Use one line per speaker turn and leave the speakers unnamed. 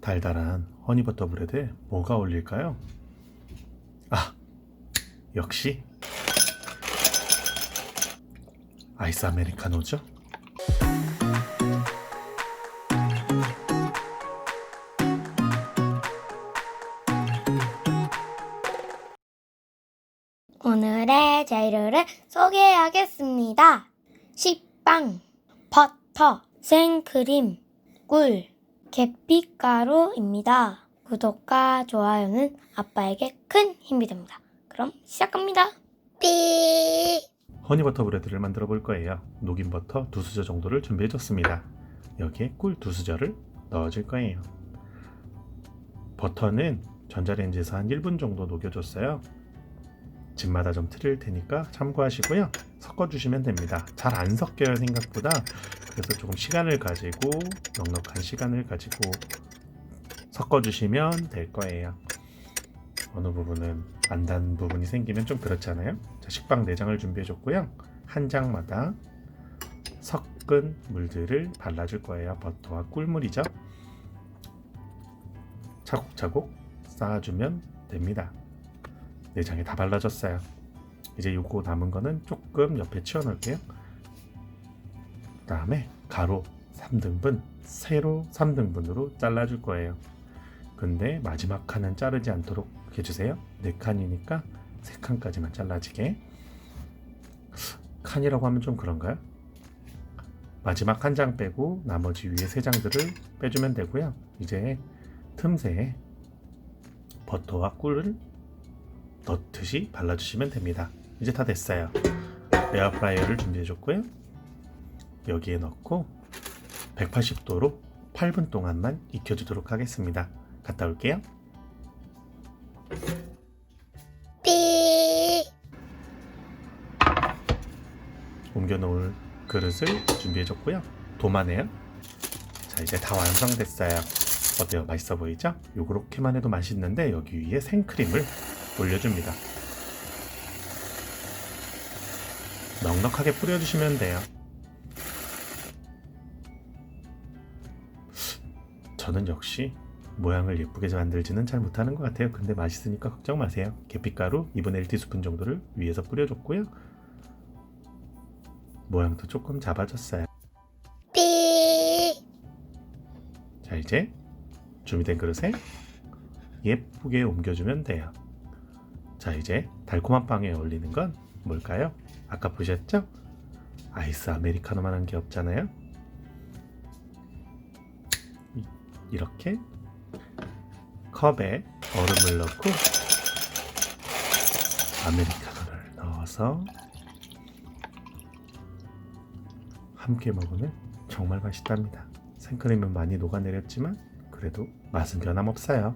달달한 허니버터 브레드에 뭐가 어울릴까요? 아, 역시 아이스 아메리카노죠.
오늘의 재료를 소개하겠습니다. 식빵, 버터, 생크림, 꿀, 계피가루입니다. 구독과 좋아요는 아빠에게 큰 힘이 됩니다. 그럼 시작합니다. 삐!
허니버터 브레드를 만들어 볼 거예요. 녹인 버터 두 수저 정도를 준비해 줬습니다. 여기에 꿀 두 수저를 넣어 줄 거예요. 버터는 전자레인지에서 한 1분 정도 녹여줬어요. 집마다 좀 틀릴 테니까 참고하시고요. 섞어주시면 됩니다. 잘 안 섞여요 생각보다. 그래서 조금 시간을 가지고 넉넉한 시간을 가지고 섞어주시면 될 거예요. 어느 부분은 안 단 부분이 생기면 좀 그렇잖아요. 자, 식빵 4장을 준비해줬고요. 한 장마다 섞은 물들을 발라줄 거예요. 버터와 꿀물이죠. 차곡차곡 쌓아주면 됩니다. 4장에 다 발라졌어요. 이제 요거 남은 거는 조금 옆에 치워놓을게요. 그 다음에 가로 3등분, 세로 3등분으로 잘라줄 거예요. 근데 마지막 칸은 자르지 않도록 해주세요. 네 칸이니까 세 칸까지만 잘라지게. 칸이라고 하면 좀 그런가요? 마지막 한 장 빼고 나머지 위에 세 장들을 빼주면 되고요. 이제 틈새에 버터와 꿀을 넣듯이 발라주시면 됩니다. 이제 다 됐어요. 에어프라이어를 준비해줬고요. 여기에 넣고 180도로 8분 동안만 익혀주도록 하겠습니다. 갔다 올게요.
삐!
옮겨 놓을 그릇을 준비해줬고요. 도마네요. 자, 이제 다 완성됐어요. 어때요? 맛있어 보이죠? 요렇게만 해도 맛있는데 여기 위에 생크림을 올려줍니다. 넉넉하게 뿌려주시면 돼요. 저는 역시 모양을 예쁘게 만들지는 잘 못하는 것 같아요. 근데 맛있으니까 걱정 마세요. 계피가루 2분의 1 티스푼 정도를 위에서 뿌려줬고요. 모양도 조금 잡아줬어요.
삐!
자 이제 준비된 그릇에 예쁘게 옮겨주면 돼요. 자 이제 달콤한 빵에 어울리는 건 뭘까요? 아까 보셨죠? 아이스 아메리카노만 한 게 없잖아요. 이- 이렇게 컵에 얼음을 넣고 아메리카노를 넣어서 함께 먹으면 정말 맛있답니다. 생크림은 많이 녹아내렸지만 그래도 맛은 변함없어요.